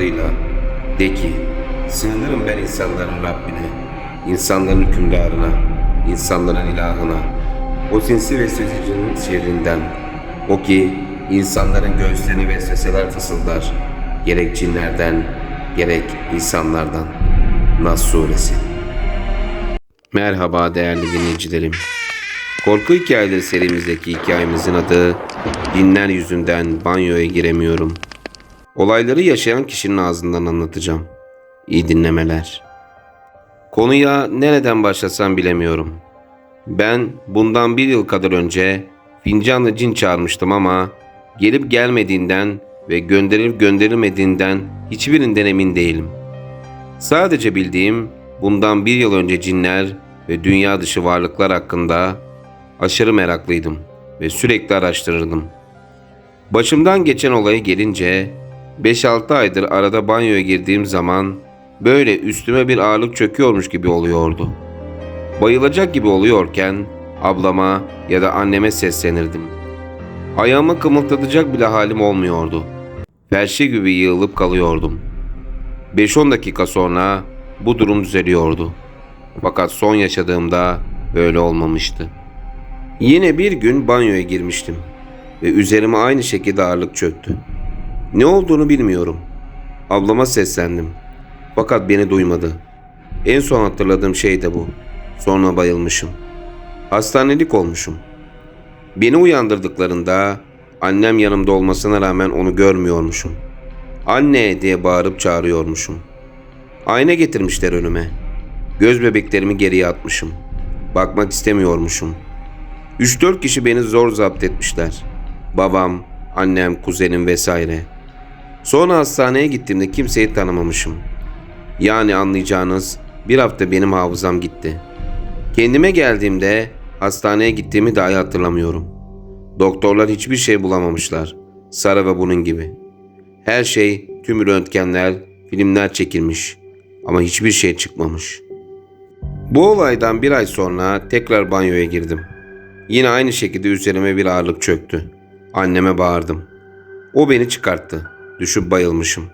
adıyla de ki sığınırım ben insanların Rabbine, insanların hükümdarına, insanların ilahına, o sinsi vesvesecinin şerrinden, o ki insanların göğüslerini vesveseler fısıldar, gerek cinlerden, gerek insanlardan. Nas Suresi Merhaba değerli dinleyicilerim. Korku hikayeleri serimizdeki hikayemizin adı Dinler yüzünden banyoya giremiyorum. Olayları yaşayan kişinin ağzından anlatacağım. İyi dinlemeler. Konuya nereden başlasam bilemiyorum. Ben bundan bir yıl kadar önce fincanlı cin çağırmıştım ama gelip gelmediğinden ve gönderilip gönderilmediğinden hiçbirinden emin değilim. Sadece bildiğim bundan bir yıl önce cinler ve dünya dışı varlıklar hakkında aşırı meraklıydım ve sürekli araştırırdım. Başımdan geçen olaya gelince 5-6 aydır arada banyoya girdiğim zaman böyle üstüme bir ağırlık çöküyormuş gibi oluyordu. Bayılacak gibi oluyorken ablama ya da anneme seslenirdim. Ayağımı kımıldatacak bile halim olmuyordu. Felçli gibi yığılıp kalıyordum. 5-10 dakika sonra bu durum düzeliyordu. Fakat son yaşadığımda böyle olmamıştı. Yine bir gün banyoya girmiştim ve üzerime aynı şekilde ağırlık çöktü. Ne olduğunu bilmiyorum. Ablama seslendim. Fakat beni duymadı. En son hatırladığım şey de bu. Sonra bayılmışım. Hastanelik olmuşum. Beni uyandırdıklarında annem yanımda olmasına rağmen onu görmüyormuşum. Anne diye bağırıp çağırıyormuşum. Ayna getirmişler önüme. Göz bebeklerimi geriye atmışım. Bakmak istemiyormuşum. 3-4 kişi beni zor zapt etmişler. Babam, annem, kuzenim vesaire. Sonra hastaneye gittiğimde kimseyi tanımamışım. Yani anlayacağınız bir hafta benim hafızam gitti. Kendime geldiğimde hastaneye gittiğimi dahi hatırlamıyorum. Doktorlar hiçbir şey bulamamışlar. Sara ve bunun gibi. Her şey, tüm röntgenler, filmler çekilmiş. Ama hiçbir şey çıkmamış. Bu olaydan bir ay sonra tekrar banyoya girdim. Yine aynı şekilde üzerime bir ağırlık çöktü. Anneme bağırdım. O beni çıkarttı. Düşüp bayılmışım.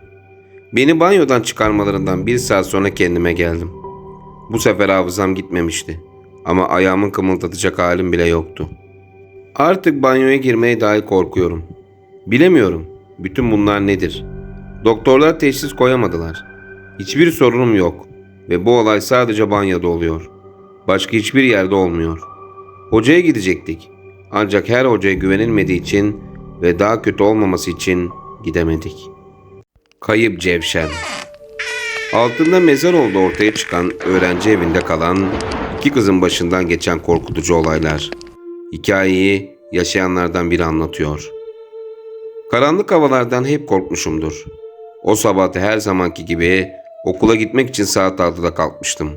Beni banyodan çıkarmalarından bir saat sonra kendime geldim. Bu sefer hafızam gitmemişti. Ama ayağımın kımıldatacak halim bile yoktu. Artık banyoya girmeye dahi korkuyorum. Bilemiyorum. Bütün bunlar nedir? Doktorlar teşhis koyamadılar. Hiçbir sorunum yok ve bu olay sadece banyoda oluyor. Başka hiçbir yerde olmuyor. Hocaya gidecektik. Ancak her hocaya güvenilmediği için ve daha kötü olmaması için gidemedik. Kayıp Cevşen Altında mezar oldu ortaya çıkan öğrenci evinde kalan iki kızın başından geçen korkutucu olaylar. Hikayeyi yaşayanlardan biri anlatıyor. Karanlık havalardan hep korkmuşumdur. O sabah her zamanki gibi okula gitmek için saat 6'da kalkmıştım.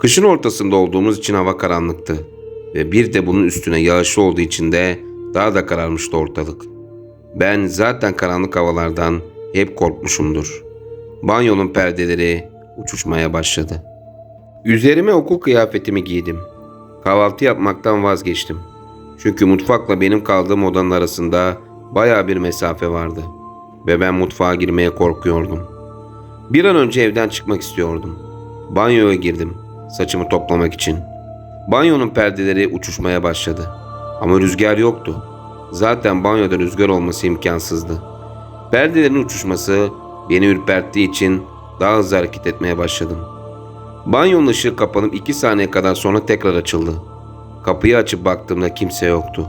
Kışın ortasında olduğumuz için hava karanlıktı ve bir de bunun üstüne yağışlı olduğu için de daha da kararmıştı ortalık. Ben zaten karanlık havalardan hep korkmuşumdur. Banyonun perdeleri uçuşmaya başladı. Üzerime okul kıyafetimi giydim. Kahvaltı yapmaktan vazgeçtim. Çünkü mutfakla benim kaldığım odanın arasında baya bir mesafe vardı. Ve ben mutfağa girmeye korkuyordum. Bir an önce evden çıkmak istiyordum. Banyoya girdim. Saçımı toplamak için. Banyonun perdeleri uçuşmaya başladı. Ama rüzgar yoktu. Zaten banyoda rüzgar olması imkansızdı. Perdelerin uçuşması beni ürperttiği için daha hızlı hareket etmeye başladım. Banyonun ışığı kapanıp iki saniye kadar sonra tekrar açıldı. Kapıyı açıp baktığımda kimse yoktu.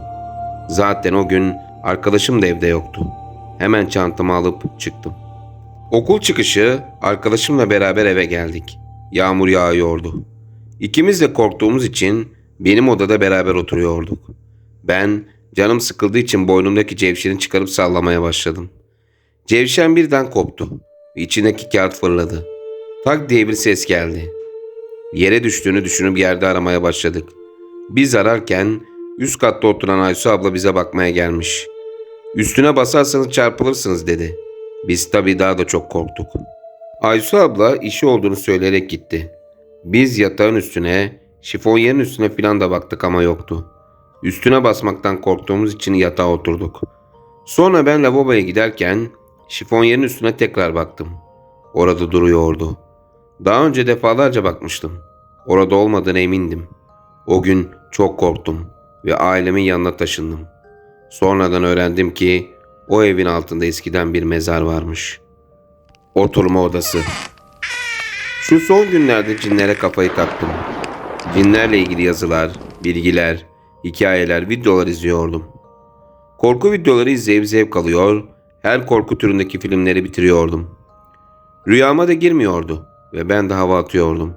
Zaten o gün arkadaşım da evde yoktu. Hemen çantamı alıp çıktım. Okul çıkışı arkadaşımla beraber eve geldik. Yağmur yağıyordu. İkimiz de korktuğumuz için benim odada beraber oturuyorduk. Ben canım sıkıldığı için boynumdaki cevşeni çıkarıp sallamaya başladım. Cevşen birden koptu içindeki kağıt fırladı. Tak diye bir ses geldi. Yere düştüğünü düşünüp yerde aramaya başladık. Biz ararken üst katta oturan Aysu abla bize bakmaya gelmiş. Üstüne basarsanız çarpılırsınız dedi. Biz tabii daha da çok korktuk. Aysu abla işi olduğunu söyleyerek gitti. Biz yatağın üstüne, şifonyerin üstüne filan da baktık ama yoktu. Üstüne basmaktan korktuğumuz için yatağa oturduk. Sonra ben lavaboya giderken şifonyerin üstüne tekrar baktım. Orada duruyordu. Daha önce defalarca bakmıştım. Orada olmadığına emindim. O gün çok korktum ve ailemin yanına taşındım. Sonradan öğrendim ki o evin altında eskiden bir mezar varmış. Oturma odası. Şu son günlerde cinlere kafayı taktım. Cinlerle ilgili yazılar, bilgiler, hikayeler, videolar izliyordum. Korku videoları izleyip zevk alıyor, her korku türündeki filmleri bitiriyordum. Rüyama da girmiyordu ve ben de hava atıyordum.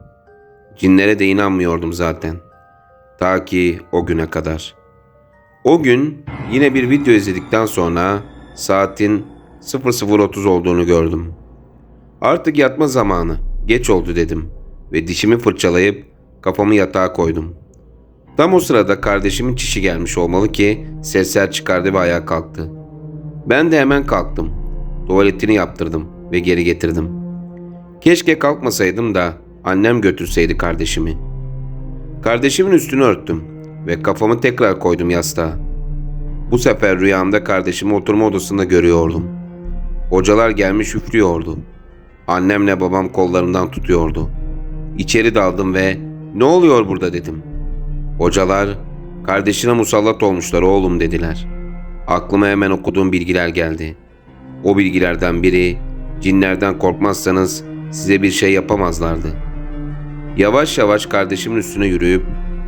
Cinlere de inanmıyordum zaten. Ta ki o güne kadar. O gün yine bir video izledikten sonra saatin 00.30 olduğunu gördüm. Artık yatma zamanı. Geç oldu dedim ve dişimi fırçalayıp kafamı yatağa koydum. Tam o sırada kardeşimin çişi gelmiş olmalı ki sesler çıkardı ve ayağa kalktı. Ben de hemen kalktım. Tuvaletini yaptırdım ve geri getirdim. Keşke kalkmasaydım da annem götürseydi kardeşimi. Kardeşimin üstünü örttüm ve kafamı tekrar koydum yastığa. Bu sefer rüyamda kardeşimi oturma odasında görüyordum. Hocalar gelmiş üflüyordu. Annemle babam kollarımdan tutuyordu. İçeri daldım ve ne oluyor burada dedim. Hocalar kardeşine musallat olmuşlar oğlum dediler. Aklıma hemen okuduğum bilgiler geldi. O bilgilerden biri cinlerden korkmazsanız size bir şey yapamazlardı. Yavaş yavaş kardeşimin üstüne yürüyüp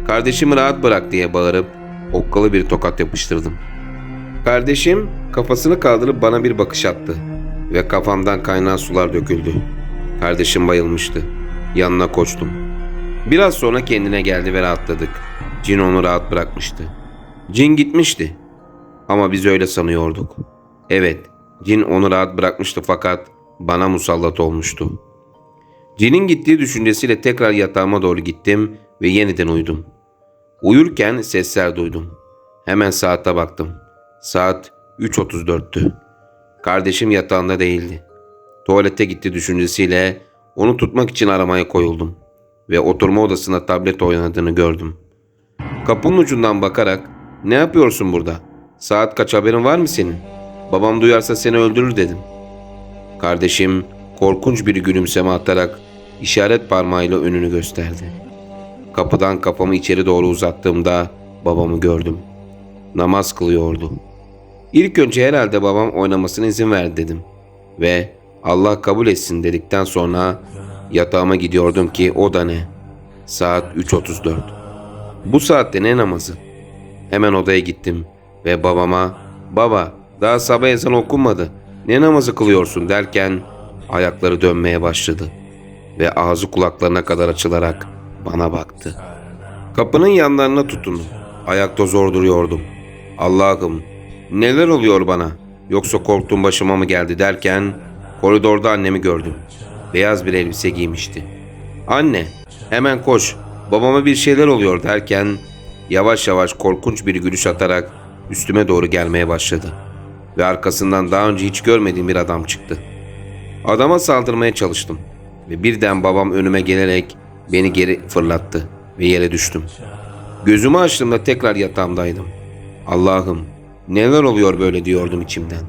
kardeşimi rahat bırak diye bağırıp okkalı bir tokat yapıştırdım. Kardeşim kafasını kaldırıp bana bir bakış attı ve kafamdan kaynayan sular döküldü. Kardeşim bayılmıştı. Yanına koştum. Biraz sonra kendine geldi ve rahatladık. Cin onu rahat bırakmıştı. Cin gitmişti. Ama biz öyle sanıyorduk. Evet, cin onu rahat bırakmıştı fakat bana musallat olmuştu. Cinin gittiği düşüncesiyle tekrar yatağıma doğru gittim ve yeniden uyudum. Uyurken sesler duydum. Hemen saate baktım. Saat 3.34'tü. Kardeşim yatağında değildi. Tuvalete gitti düşüncesiyle onu tutmak için aramaya koyuldum ve oturma odasında tablet oynadığını gördüm. Kapının ucundan bakarak ne yapıyorsun burada? Saat kaç haberin var mı senin? Babam duyarsa seni öldürür dedim. Kardeşim korkunç bir gülümseme atarak işaret parmağıyla önünü gösterdi. Kapıdan kafamı içeri doğru uzattığımda babamı gördüm. Namaz kılıyordu. İlk önce herhalde babam oynamasına izin verdi dedim. Ve Allah kabul etsin dedikten sonra yatağıma gidiyordum ki o da ne? Saat 3.34. Bu saatte ne namazı? Hemen odaya gittim ve babama baba daha sabah ezan okunmadı ne namazı kılıyorsun derken ayakları dönmeye başladı ve ağzı kulaklarına kadar açılarak bana baktı. Kapının yanlarına tutundum. Ayakta zor duruyordum. Allah'ım neler oluyor bana? Yoksa korktuğum başıma mı geldi derken koridorda annemi gördüm. Beyaz bir elbise giymişti. Anne hemen koş babama bir şeyler oluyor derken yavaş yavaş korkunç bir gülüş atarak üstüme doğru gelmeye başladı. Ve arkasından daha önce hiç görmediğim bir adam çıktı. Adama saldırmaya çalıştım ve birden babam önüme gelerek beni geri fırlattı ve yere düştüm. Gözümü açtığımda tekrar yatağımdaydım. Allah'ım neler oluyor böyle diyordum içimden.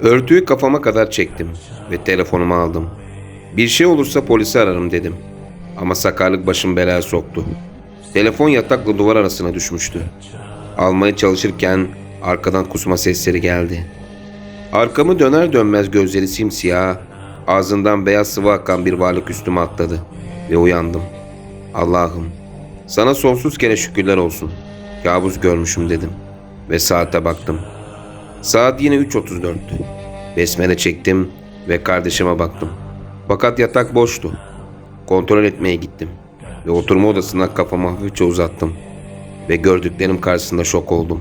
Örtüyü kafama kadar çektim ve telefonumu aldım. Bir şey olursa polisi ararım dedim. Ama sakarlık başım belaya soktu. Telefon yatakla duvar arasına düşmüştü. Almaya çalışırken arkadan kusma sesleri geldi. Arkamı döner dönmez gözleri simsiyah, ağzından beyaz sıvı akan bir varlık üstüme atladı ve uyandım. Allah'ım sana sonsuz kere şükürler olsun. Kabus görmüşüm dedim ve saate baktım. Saat yine 3.34'tü. Besmele çektim ve kardeşime baktım. Fakat yatak boştu. Kontrol etmeye gittim ve oturma odasına kafamı hafifçe uzattım ve gördüklerim karşısında şok oldum.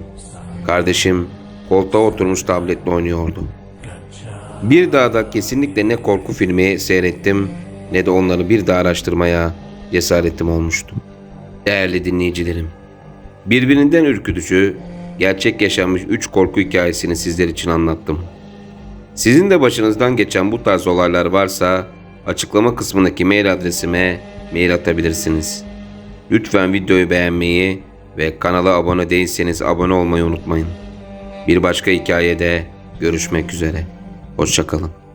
Kardeşim koltuğa oturmuş tabletle oynuyordu. Bir daha da kesinlikle ne korku filmi seyrettim ne de onları bir daha araştırmaya cesaretim olmuştu. Değerli dinleyicilerim, birbirinden ürkütücü, gerçek yaşanmış 3 korku hikayesini sizler için anlattım. Sizin de başınızdan geçen bu tarz olaylar varsa açıklama kısmındaki mail adresime mail atabilirsiniz. Lütfen videoyu beğenmeyi ve kanala abone değilseniz abone olmayı unutmayın. Bir başka hikayede görüşmek üzere. Hoşçakalın.